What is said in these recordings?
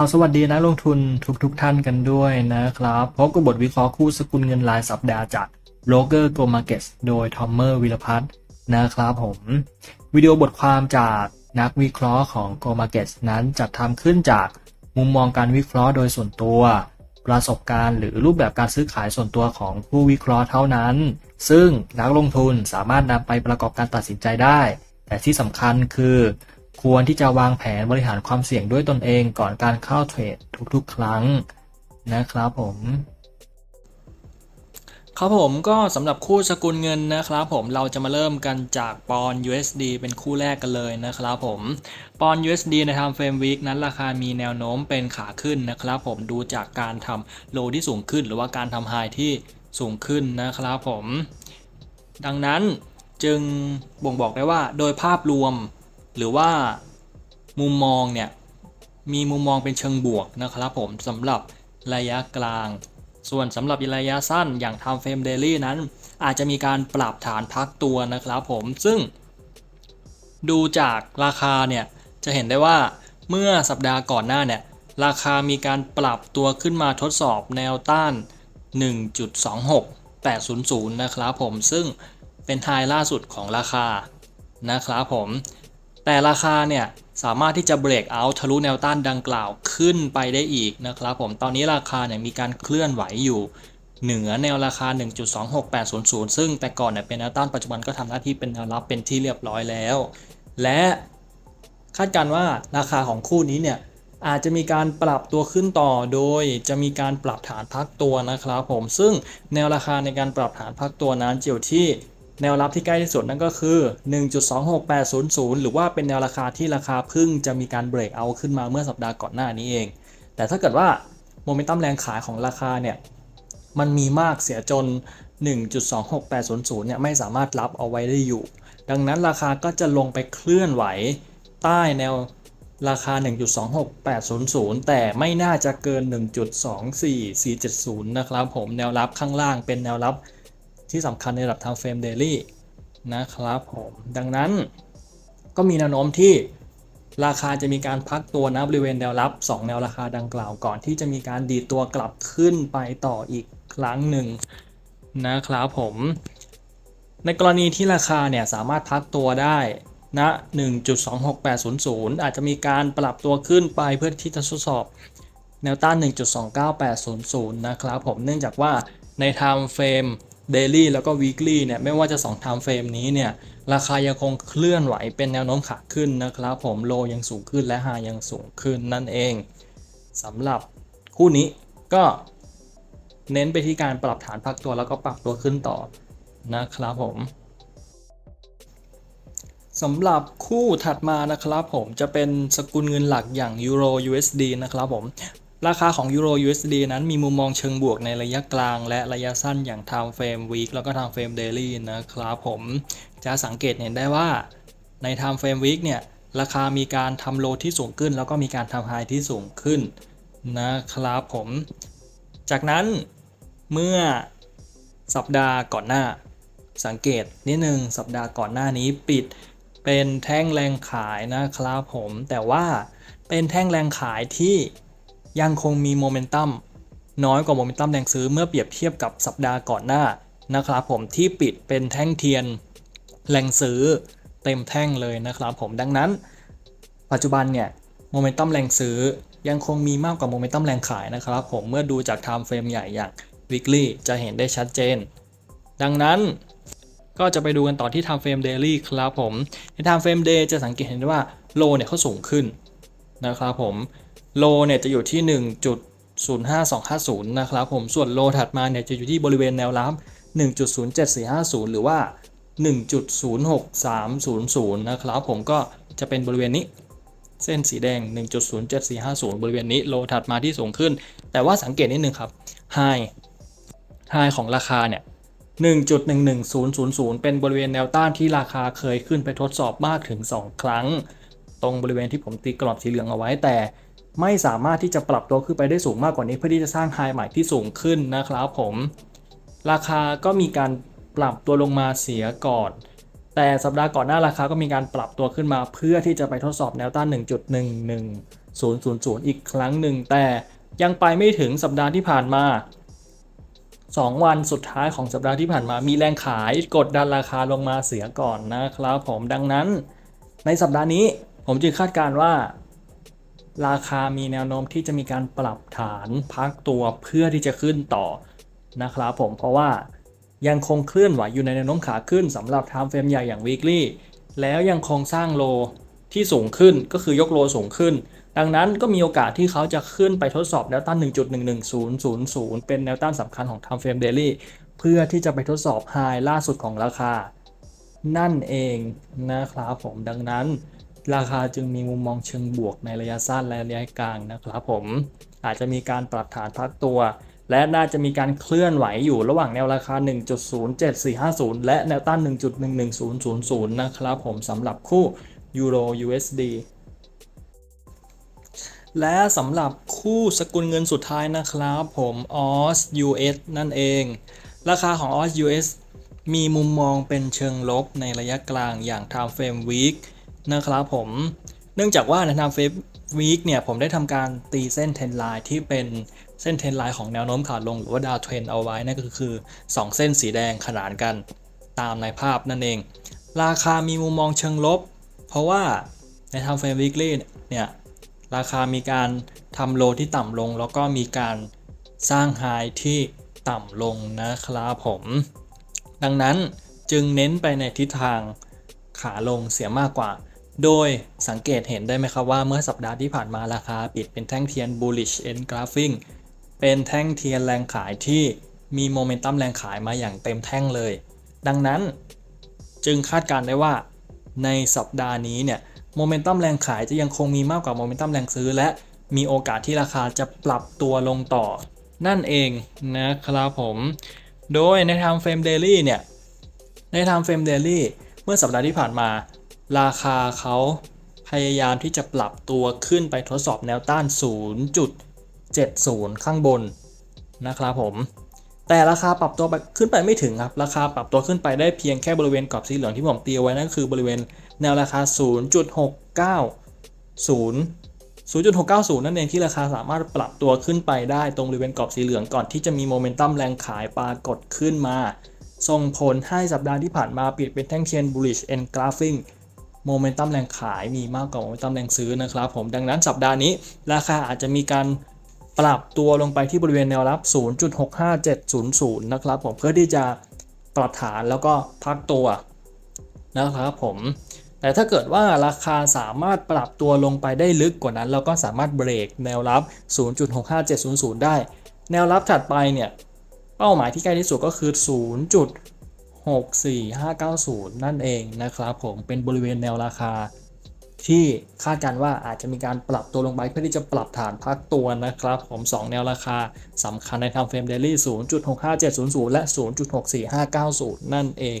เอาสวัสดีนักลงทุนทุกๆทท่านกันด้วยนะครับพบกับบทวิเคราะห์คู่สกุลเงินรายสัปดาห์จากโลเกอร์โกลมาเกสโดยทอมเมอร์วิรพัฒน์นะครับผม วิดีโอบทความจากนักวิเคราะห์ของโกลมาเกสนั้นจัดทำขึ้นจากมุมมองการวิเคราะห์โดยส่วนตัว ประสบการณ์หรือรูปแบบการซื้อขายส่วนตัวของผู้วิเคราะห์เท่านั้น ซึ่งนักลงทุนสามารถนำไปประกอบการตัดสินใจได้ แต่ที่สำคัญคือ ควรที่จะวางแผนบริหารความเสี่ยงด้วยตนเองก่อนการเข้าเทรดทุกๆ ครั้งนะครับผมครับผมก็สำหรับคู่สกุลเงินนะครับผมเราจะมาเริ่มกันจากปอน USD เป็นคู่แรกกันเลยนะครับผมปอน USD ในทำเฟรมวีคนั้นราคามีแนวโน้มเป็นขาขึ้นนะครับผมดูจากการทำโลที่สูงขึ้น หรือว่าการทำไฮที่สูงขึ้นนะครับผม ดังนั้นจึงบ่งบอกได้ว่าโดยภาพรวม หรือว่ามุมมองเนี่ยมีมุมมองเป็นเชิงบวกนะครับผมสำหรับระยะกลาง ส่วนสำหรับระยะสั้นอย่าง Time Frame Daily นั้น อาจจะมีการปรับฐานพักตัวนะครับผมซึ่ง ดูจากราคาเนี่ยจะเห็นได้ว่าเมื่อสัปดาห์ก่อนหน้าเนี่ยราคามีการปรับตัวขึ้นมาทดสอบแนวต้าน 1.26800 นะครับผมซึ่งเป็นไฮล่าสุดของราคานะครับผม แต่ราคาเนี่ยสามารถที่จะเบรกเอาทะลุแนวต้านดังกล่าวขึ้นไปได้อีกนะครับผมตอนนี้ราคาเนี่ยมีการเคลื่อนไหวอยู่เหนือแนวราคา 1.26800 ซึ่งแต่ก่อนเนี่ยเป็นแนวต้านปัจจุบันก็ทำหน้าที่เป็นแนวรับเป็นที่เรียบร้อยแล้ว และคาดการว่าราคาของคู่นี้เนี่ยอาจจะมีการปรับตัวขึ้นต่อโดยจะมีการปรับฐานพักตัวนะครับผมซึ่งแนวราคาในการปรับฐานพักตัวนั้นเจียวที่ แนวรับที่ใกล้ที่สุดนั่นก็คือ 1.26800 หรือว่าเป็นแนวราคาที่ราคาพึ่งจะมีการเบรกเอาขึ้นมาเมื่อสัปดาห์ก่อนหน้านี้เอง แต่ถ้าเกิดว่าโมเมนตัมแรงขายของราคาเนี่ยมันมีมากเสียจน 1.26800 เนี่ยไม่สามารถรับเอาไว้ได้อยู่ ดังนั้นราคาก็จะลงไปเคลื่อนไหวใต้แนวราคา 1.26800 แต่ไม่น่าจะเกิน 1.24470 นะครับผมแนวรับข้างล่างเป็นแนวรับ ที่สำคัญในระดับ time frame daily นะครับผมดังนั้นก็มีแนวโน้มที่ราคาจะมีการพักตัวนะบริเวณแนวรับ 2 แนวราคาดังกล่าวก่อนที่จะมีการดีดตัวกลับขึ้นไปต่ออีกครั้งหนึ่งนะครับผม ในกรณีที่ราคาเนี่ยสามารถพักตัวได้ณนะ1.26800 อาจจะมีการปรับตัวขึ้นไปเพื่อที่จะทดสอบแนวต้าน 1.29800 นะครับผมเนื่องจากว่าใน time frame daily แล้วก็ weekly เนี่ยไม่ว่าจะ2 time frame นี้เนี่ยราคายังคงเคลื่อนไหวเป็นแนวโน้มขาขึ้นนะครับผมโลยังสูงขึ้นและ high ยังสูงขึ้นนั่นเองสำหรับคู่นี้ก็เน้นไปที่การปรับฐานพักตัวแล้วก็ปรับตัวขึ้นต่อนะครับผมสำหรับคู่ถัดมานะครับผมจะเป็นสกุลเงินหลักอย่างยูโร USD นะครับผม ราคาของยูโร USD นั้นมีมุมมองเชิงบวกในระยะกลาง และระยะสั้นอย่าง Time Frame Week แล้วก็ Time Frame Daily นะครับผมจะสังเกตเห็นได้ว่าใน Time Frame Week เนี่ยราคามีการทำโลที่สูงขึ้น แล้วก็มีการทำไฮที่สูงขึ้นนะครับผม จากนั้นเมื่อสัปดาห์ก่อนหน้า สังเกตนิดนึงสัปดาห์ก่อนหน้านี้ปิดเป็นแท่งแรงขายนะครับผม แต่ว่าเป็นแท่งแรงขายที่ ยังคงมีโมเมนตัมน้อยกว่าโมเมนตัมแรงซื้อเมื่อเปรียบเทียบกับสัปดาห์ก่อนหน้านะครับผมที่ปิดเป็นแท่งเทียนแรงซื้อเต็มแท่งเลยนะครับผมดังนั้น ปัจจุบันเนี่ยโมเมนตัมแรงซื้อยังคงมีมากกว่าโมเมนตัมแรงขายนะครับผมเมื่อดูจาก time frame ใหญ่อย่าง weekly จะเห็นได้ชัดเจน ดังนั้นก็จะไปดูกันต่อที่ time frame daily ครับผม ใน time frame day จะสังเกตเห็นได้ว่าโลเนี่ยเขาสูงขึ้นนะครับผม โลเนี่ยจะอยู่ที่ 1.05250 นะครับผม ส่วนโลถัดมาเนี่ยจะอยู่ที่บริเวณแนวรับ1.07450 หรือว่า 1.06300 นะครับผมก็จะเป็นบริเวณนี้เส้นสีแดง 1.07450 บริเวณนี้โลถัดมาที่สูงขึ้น แต่ว่าสังเกตนิดนึงครับไฮไฮของราคาเนี่ย1.11000 เป็นบริเวณแนวต้านที่ราคาเคยขึ้นไปทดสอบมากถึง 2 ครั้ง ตรงบริเวณที่ผมตีกรอบสีเหลืองเอาไว้แต่ ไม่สามารถที่จะปรับตัวขึ้นไปได้สูงมากกว่านี้ เพื่อที่จะสร้างไฮใหม่ที่สูงขึ้นนะครับผม ราคาก็มีการปรับตัวลงมาเสียก่อน แต่สัปดาห์ก่อนหน้าราคาก็มีการปรับตัวขึ้นมาเพื่อที่จะไปทดสอบแนวต้าน000 อีกครั้งหนึ่ง แต่ยังไปไม่ถึงสัปดาห์ที่ผ่านมา 2 วันสุดท้ายของสัปดาห์ที่ผ่านมา มีแรงขายกดดันราคาลงมาเสียก่อนนะครับผมดังนั้น ในสัปดาห์นี้ผมจึงคาดการณ์ว่า ราคามีแนวโน้มที่จะมีการปรับฐานพักตัวเพื่อที่จะขึ้นต่อนะครับผมเพราะว่ายังคงเคลื่อนไหวอยู่ในแนวโน้มขาขึ้นสำหรับ time frame ใหญ่อย่าง weekly แล้วยังคงสร้างโลที่สูงขึ้นก็คือยกโลสูงขึ้น ดังนั้นก็มีโอกาสที่เขาจะขึ้นไปทดสอบแนวต้าน 1.11000 เป็นแนวต้านสำคัญของ time frame daily เพื่อที่จะไปทดสอบ high ล่าสุดของราคา นั่นเองนะครับผมดังนั้น ราคาจึงมีมุมมองเชิงบวกในระยะสั้นและระยะกลางนะครับผม อาจจะมีการปรับฐานพักตัว และน่าจะมีการเคลื่อนไหวอยู่ระหว่างแนวราคา 1.07450 และแนวต้าน 1.11000 นะครับผมสำหรับคู่ยูโร USD และสำหรับคู่สกุลเงินสุดท้ายนะครับผม OS US นั่นเอง ราคาของ OS US มีมุมมองเป็นเชิงลบในระยะกลางอย่าง Time Frame Week นะครับผม เนื่องจากว่าใน Time Frame Week เนี่ยผมได้ทำการตีเส้นเทรนไลน์ที่เป็นเส้นเทรนไลน์ของแนวโน้มขาลงหรือว่าดาวเทรนเอาไว้นั่นก็คือ 2 เส้นสีแดงขนานกันตามในภาพนั่นเอง ราคามีมุมมองเชิงลบ เพราะว่าใน Time Frame Weekly เนี่ยราคามีการทำโลที่ต่ำลง แล้วก็มีการสร้างไฮที่ต่ำลงนะครับผม ดังนั้นจึงเน้นไปในทิศทางขาลงเสียมากกว่า โดยสังเกตเห็นได้ไหมครับว่าเมื่อสัปดาห์ที่ผ่านมาราคาปิดเป็นแท่งเทียน bullish engraphing เป็นแท่งเทียนแรงขายที่มีโมเมนตัมแรงขายมาอย่างเต็มแท่งเลย ดังนั้นจึงคาดการได้ว่าในสัปดาห์นี้เนี่ยโมเมนตัมแรงขายจะยังคงมีมากกว่าโมเมนตัมแรงซื้อ และมีโอกาสที่ราคาจะปรับตัวลงต่อ นั่นเองนะครับผม โดยใน Time Frame Daily เนี่ยใน Time Frame Daily เมื่อสัปดาห์ที่ผ่านมา ราคาเขาพยายามที่จะปรับตัวขึ้นไปทดสอบแนวต้าน 0.70 ข้างบนนะครับผม แต่ราคาปรับตัวขึ้นไปไม่ถึงครับ ราคาปรับตัวขึ้นไปได้เพียงแค่บริเวณกรอบสีเหลืองที่ผมตีเอาไว้นั่นคือบริเวณแนวราคา 0.690 0.690 นั่นเองที่ราคาสามารถปรับตัวขึ้นไปได้ตรงบริเวณกรอบสีเหลืองก่อนที่จะมีโมเมนตัมแรงขายปรากฏขึ้นมา ส่งผลให้สัปดาห์ที่ผ่านมาปิดเป็นแท่งเทียน bullish engraphing โมเมนตัมแรงขายมีมากกว่าโมเมนตัมแรงซื้อนะครับผมดังนั้นสัปดาห์นี้ราคาอาจจะมีการปรับตัวลงไปที่บริเวณแนวรับ 0.65700 นะครับผมเพื่อที่จะปรับฐานแล้วก็พักตัวนะครับผม แต่ถ้าเกิดว่าราคาสามารถปรับตัวลงไปได้ลึกกว่านั้น เราก็สามารถเบรกแนวรับ 0.65700 ได้ แนวรับถัดไปเนี่ย เป้าหมายที่ใกล้ที่สุดก็คือ 64590 นั่นเองนะครับผมเป็นบริเวณแนวราคา ที่คาดการว่าอาจจะมีการปรับตัวลงไปเพื่อที่จะปรับฐานพักตัวนะครับ ผม 2 แนวราคาสำคัญใน Time Frame Daily 0.65700 และ 0.64590 นั่นเอง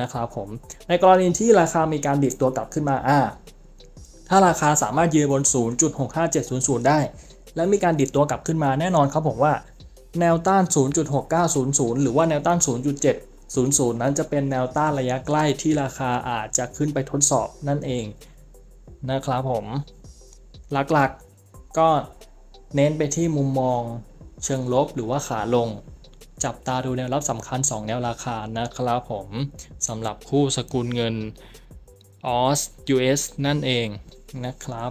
นะครับผม ในกรณีที่ราคามีการดิดตัวกลับขึ้นมาอ่าถ้าราคาสามารถยืนบน 0.65700 ได้ และมีการดิดตัวกลับขึ้นมาแน่นอนครับผมว่าแนวต้าน 0.6900 หรือว่าแนวต้าน 0.00 นั้นจะเป็นแนวต้านระยะใกล้ที่ราคาอาจจะขึ้นไปทดสอบนั่นเองนะครับผม หลักๆก็เน้นไปที่มุมมองเชิงลบหรือว่าขาลง จับตาดูแนวรับสำคัญ 2 แนวราคานะครับผมสำหรับคู่สกุลเงิน OS US นั่นเองนะครับ